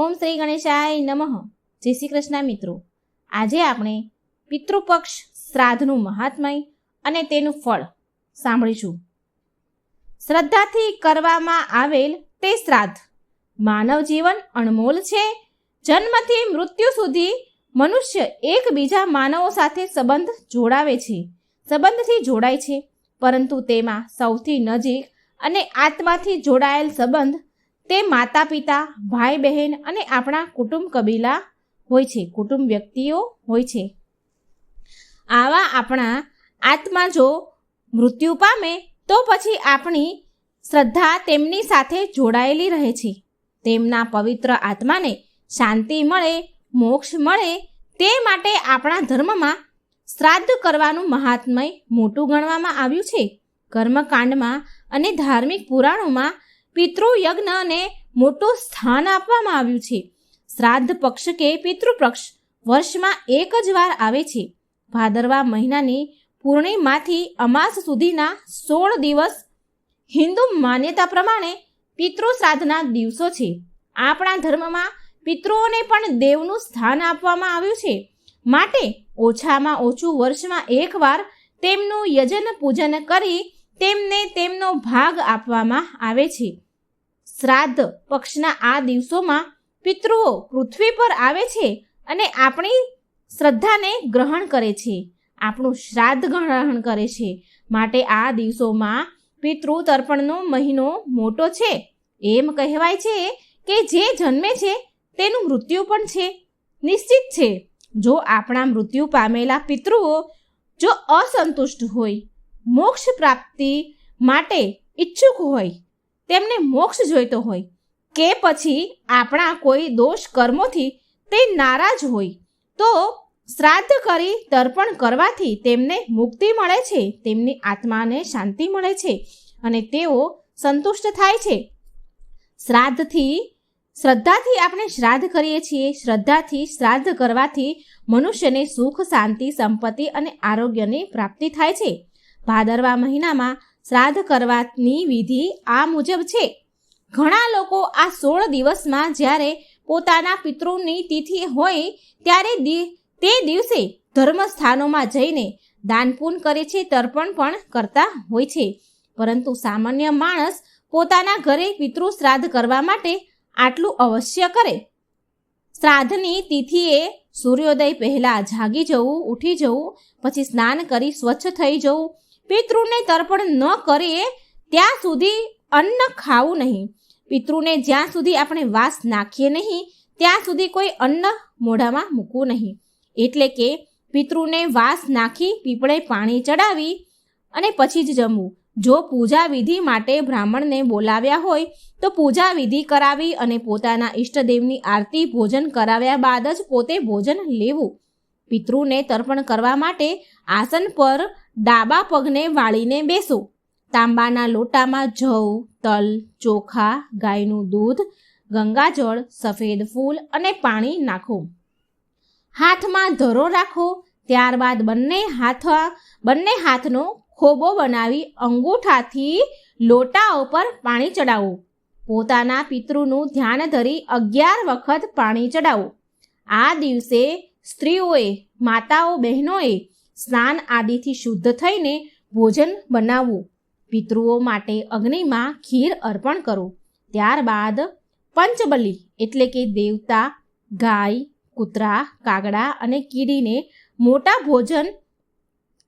ઓમ શ્રી ગણેશાય નમઃ. જય શ્રી કૃષ્ણ મિત્રો. આજે આપણે પિતૃપક્ષ શ્રાદ્ધનું મહાત્મય અને તેનું ફળ સાંભળીશું. શ્રદ્ધાથી કરવામાં આવેલ તે શ્રાદ્ધ માનવ જીવન અણમોલ છે. જન્મથી મૃત્યુ સુધી મનુષ્ય એકબીજા માનવો સાથે સંબંધ જોડાવે છે. સંબંધથી જોડાય છે. પરંતુ તેમાં સૌથી નજીક અને આત્માથી જોડાયેલ સંબંધ તે માતા પિતા ભાઈ બહેન અને આપણા કુટુંબ કબીલા હોય છે, કુટુંબ વ્યક્તિઓ હોય છે. આવા આપણા આત્મા જો મૃત્યુ પામે, તો પછી આપણી શ્રદ્ધા તેમની સાથે જોડાયેલી રહે છે. તેમના પવિત્ર આત્માને શાંતિ મળે, મોક્ષ મળે, તે માટે આપણા ધર્મમાં શ્રાદ્ધ કરવાનું મહાત્મય મોટું ગણવામાં આવ્યું છે. કર્મકાંડમાં અને ધાર્મિક પુરાણોમાં પિતૃયજ્ઞને મોટું સ્થાન આપવામાં આવ્યું છે. શ્રાદ્ધ પક્ષ કે પિતૃપક્ષ વર્ષમાં એક જ વાર આવે છે. ભાદરવા મહિનાની પૂર્ણિમાથી અમાસ સુધીના સોળ દિવસ હિન્દુ માન્યતા પ્રમાણે પિતૃ શ્રાદ્ધના દિવસો છે. આપણા ધર્મમાં પિતૃઓને પણ દેવનું સ્થાન આપવામાં આવ્યું છે. માટે ઓછામાં ઓછું વર્ષમાં એકવાર તેમનું યજન પૂજન કરી તેમને તેમનો ભાગ આપવામાં આવે છે. શ્રાદ્ધ પક્ષના આ દિવસોમાં પિતૃઓ પૃથ્વી પર આવે છે અને આપણી શ્રદ્ધાને ગ્રહણ કરે છે. આપણું શ્રાદ્ધ ગ્રહણ કરે છે. માટે આ દિવસોમાં પિતૃ તર્પણનો મહિનો મોટો છે. એમ કહેવાય છે કે જે જન્મે છે તેનું મૃત્યુ પણ છે. નિશ્ચિત છે, જો આપણા મૃત્યુ પામેલા પિતૃઓ જો અસંતુષ્ટ હોય, મોક્ષ પ્રાપ્તિ માટે ઈચ્છુક હોય તેમને મોક્ષ જોઈતો હોય કે પછી આપણા કોઈ દોષ કર્મોથી તે નારાજ હોય, તો શ્રાદ્ધ કરી તર્પણ કરવાથી તેમને મુક્તિ મળે છે, તેમની આત્માને શાંતિ મળે છે અને તેઓ સંતુષ્ટ થાય છે. શ્રાદ્ધથી, શ્રદ્ધાથી આપણે શ્રાદ્ધ કરીએ છીએ, શ્રદ્ધાથી શ્રાદ્ધ કરવાથી મનુષ્યને સુખ, શાંતિ, સંપત્તિ અને આરોગ્યની પ્રાપ્તિ થાય છે. ભાદરવા મહિનામાં શ્રાદ્ધ કરવાની વિધિ આ મુજબ છે. ઘણા લોકો આ સોળ દિવસમાં જ્યારે પોતાના પિતૃની તિથિ હોય ત્યારે તે દિવસે ધર્મસ્થાનોમાં જઈને દાનપૂન કરે છે, તર્પણ પણ કરતા હોય છે. પરંતુ સામાન્ય માણસ પોતાના ઘરે પિતૃ શ્રાદ્ધ કરવા માટે આટલું અવશ્ય કરે. શ્રાદ્ધની તિથિએ સૂર્યોદય પહેલાં જાગી જવું, ઉઠી જવું, પછી સ્નાન કરી સ્વચ્છ થઈ જવું પિતૃને તર્પણ ન કરીએ ત્યાં સુધી અન્ન ખાવું નહીં. પિતૃને જ્યાં સુધી આપણે વાસ નાખીએ નહીં, ત્યાં સુધી કોઈ અન્ન મોઢામાં મૂકવું નહીં. એટલે કે પિતૃને વાસ નાખી પીપળે પાણી ચડાવી અને પછી જ જમવું. જો પૂજા વિધિ માટે બ્રાહ્મણને બોલાવ્યા હોય, તો પૂજા વિધિ કરાવી અને પોતાના ઈષ્ટદેવની આરતી ભોજન કરાવ્યા બાદ જ પોતે ભોજન લેવું. પિતૃને તર્પણ કરવા માટે આસન પર ડાબા પગને વાળીને બેસો. તાંબાના લોટામાં જવ, તલ, ચોખા, ગાયનું દૂધ, ગંગાજળ, સફેદ ફૂલ અને પાણી નાખો. હાથમાં ધરો રાખો. ત્યારબાદ બંને હાથ, બંને હાથનો ખોબો બનાવી અંગૂઠાથી લોટા ઉપર પાણી ચડાવો. પોતાના પિતૃનું ધ્યાન ધરી અગિયાર વખત પાણી ચડાવો. આ દિવસે સ્ત્રીઓએ, માતાઓ, બહેનોએ સ્નાન આદિથી શુદ્ધ થઈને ભોજન બનાવવું. પિતૃઓ માટે અગ્નિમાં ખીર અર્પણ કરો. ત્યારબાદ પંચબલી, એટલે કે દેવતા, ગાય, કૂતરા, કાગડા અને કીડીને મોટા ભોજન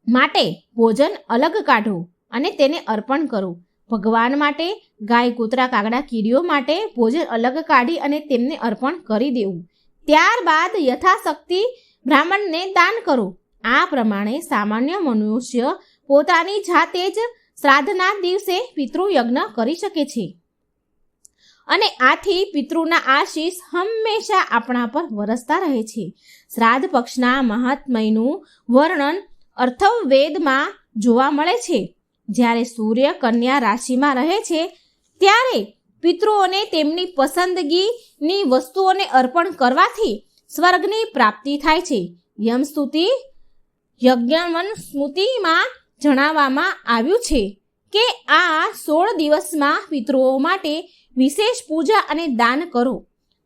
માટે ભોજન અલગ કાઢો અને તેને અર્પણ કરો. ભગવાન માટે, ગાય, કૂતરા, કાગડા, કીડીઓ માટે ભોજન અલગ કાઢી અને તેમને અર્પણ કરી દેવું. ત્યારબાદ યથાશક્તિ બ્રાહ્મણને દાન કરો. આ પ્રમાણે સામાન્ય મનુષ્ય પોતાની જાતે જ શ્રાદ્ધના દિવસે પિતૃયજ્ઞ કરી શકે છે. અને આથી પિતૃના આશીષ હંમેશા આપણા પર વરસતા રહે છે. શ્રાદ્ધ પક્ષના મહાત્મયનું વર્ણન અર્થવેદમાં જોવા મળે છે. જ્યારે સૂર્ય કન્યા રાશિમાં રહે છે, ત્યારે પિતૃઓને તેમની પસંદગીની વસ્તુઓને અર્પણ કરવાથી સ્વર્ગની પ્રાપ્તિ થાય છે. યમસ્તુતિ યજ્ઞવન સ્મૃતિમાં જણાવવામાં આવ્યું છે કે આ સોળ દિવસમાં પિતૃઓ માટે વિશેષ પૂજા અને દાન કરો.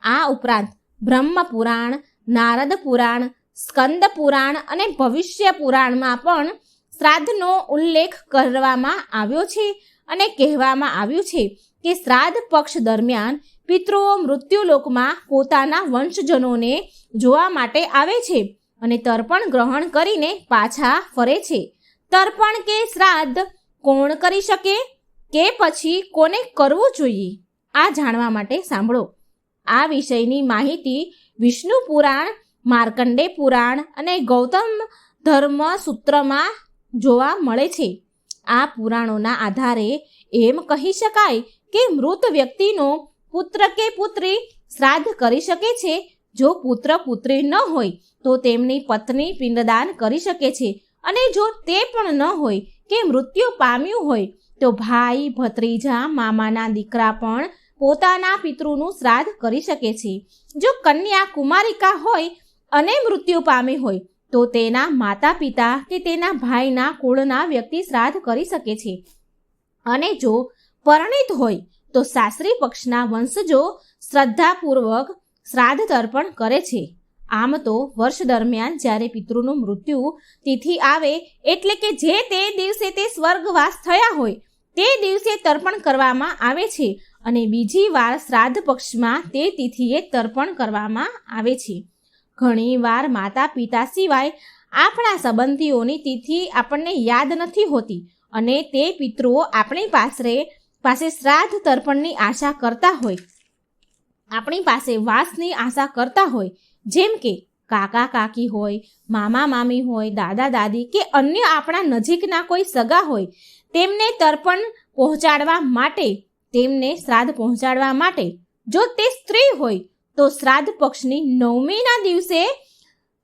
આ ઉપરાંત બ્રહ્મ પુરાણ, નારદ પુરાણ, સ્કંદ પુરાણ અને ભવિષ્ય પુરાણમાં પણ શ્રાદ્ધનો ઉલ્લેખ કરવામાં આવ્યો છે અને કહેવામાં આવ્યું છે કે શ્રાદ્ધ પક્ષ દરમિયાન પિતૃઓ મૃત્યુલોકમાં પોતાના વંશજનોને જોવા માટે આવે છે અને તર્પણ ગ્રહણ કરીને પાછા ફરે છે. તર્પણ કે શ્રાદ્ધ કોણ કરી શકે? કે પછી કોને કરવું જોઈએ? આ જાણવા માટે સાંભળો. આ વિષયની માહિતી વિષ્ણુ પુરાણ માર્કંડે પુરાણ અને ગૌતમ ધર્મ સૂત્રમાં જોવા મળે છે. આ પુરાણોના આધારે એમ કહી શકાય કે મૃત વ્યક્તિનો પુત્ર કે પુત્રી શ્રાદ્ધ કરી શકે છે? જો પુત્ર પુત્રી ન હોય, તો તેમની પત્ની પિંડદાન કરી શકે છે. અને જો તે પણ ન હોય કે મૃત્યુ પામ્યું હોય, તો ભાઈ, ભત્રીજા, મામાના દીકરા પણ પોતાના પિતૃનું શ્રાદ્ધ કરી શકે છે. જો કન્યા કુમારિકા હોય અને મૃત્યુ પામી હોય, તો તેના માતા પિતા કે તેના ભાઈના કુળના વ્યક્તિ શ્રાદ્ધ કરી શકે છે. અને જો પરણિત હોય તો સાસરી પક્ષના વંશજો શ્રદ્ધાપૂર્વક શ્રાદ્ધ તર્પણ કરે છે. આમ તો વર્ષ દરમિયાન જ્યારે પિતૃનું મૃત્યુ તિથિ આવે એટલે કે જે તે દિવસે તે સ્વર્ગવાસ થયા હોય તે દિવસે તર્પણ કરવામાં આવે છે અને બીજી વાર શ્રાદ્ધ પક્ષમાં તે તિથિએ તર્પણ કરવામાં આવે છે. ઘણીવાર માતા પિતા સિવાય આપણા સંબંધીઓની તિથિ આપણને યાદ નથી હોતી અને તે પિતૃઓ આપણી પાસે પાસે શ્રાદ્ધ તર્પણની આશા કરતા હોય. આપણી પાસે વાસની આશા કરતા હોય. જેમ કે કાકા કાકી હોય, મામા મામી હોય, દાદા દાદી કે અન્ય આપણા નજીકના કોઈ સગા હોય, તેમને તર્પણ પહોંચાડવા માટે, તેમને શ્રાદ્ધ પહોંચાડવા માટે. જો તે સ્ત્રી હોય, તો શ્રાદ્ધ પક્ષની નવમીના દિવસે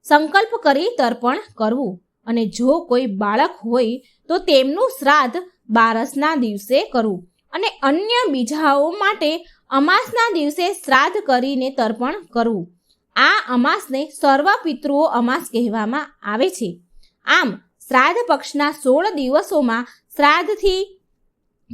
સંકલ્પ કરી તર્પણ કરવું. અને જો કોઈ બાળક હોય, તો તેમનું શ્રાદ્ધ બારસના દિવસે કરવું. અને અન્ય બીજાઓ માટે અમાસના દિવસે શ્રાદ્ધ કરીને તર્પણ કરવું. આ અમાસને સર્વ પિતૃઓ અમાસ કહેવામાં આવે છે. આમ, શ્રાદ્ધ પક્ષના સોળ દિવસોમાં શ્રાદ્ધથી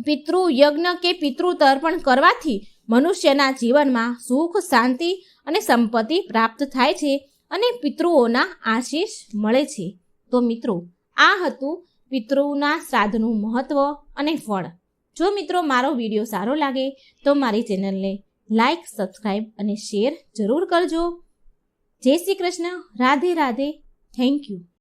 પિતૃ યજ્ઞ કે પિતૃ તર્પણ કરવાથી મનુષ્યના જીવનમાં સુખ, શાંતિ અને સંપત્તિ પ્રાપ્ત થાય છે અને પિતૃઓના આશીષ મળે છે. તો મિત્રો, આ હતું પિતૃના શ્રાદ્ધનું મહત્વ અને ફળ. જો મિત્રો મારો વીડિયો સારો લાગે તો મારી ચેનલને લાઈક સબસ્ક્રાઈબ અને શેર જરૂર કરજો. જય શ્રી કૃષ્ણ. રાધે રાધે. Thank you.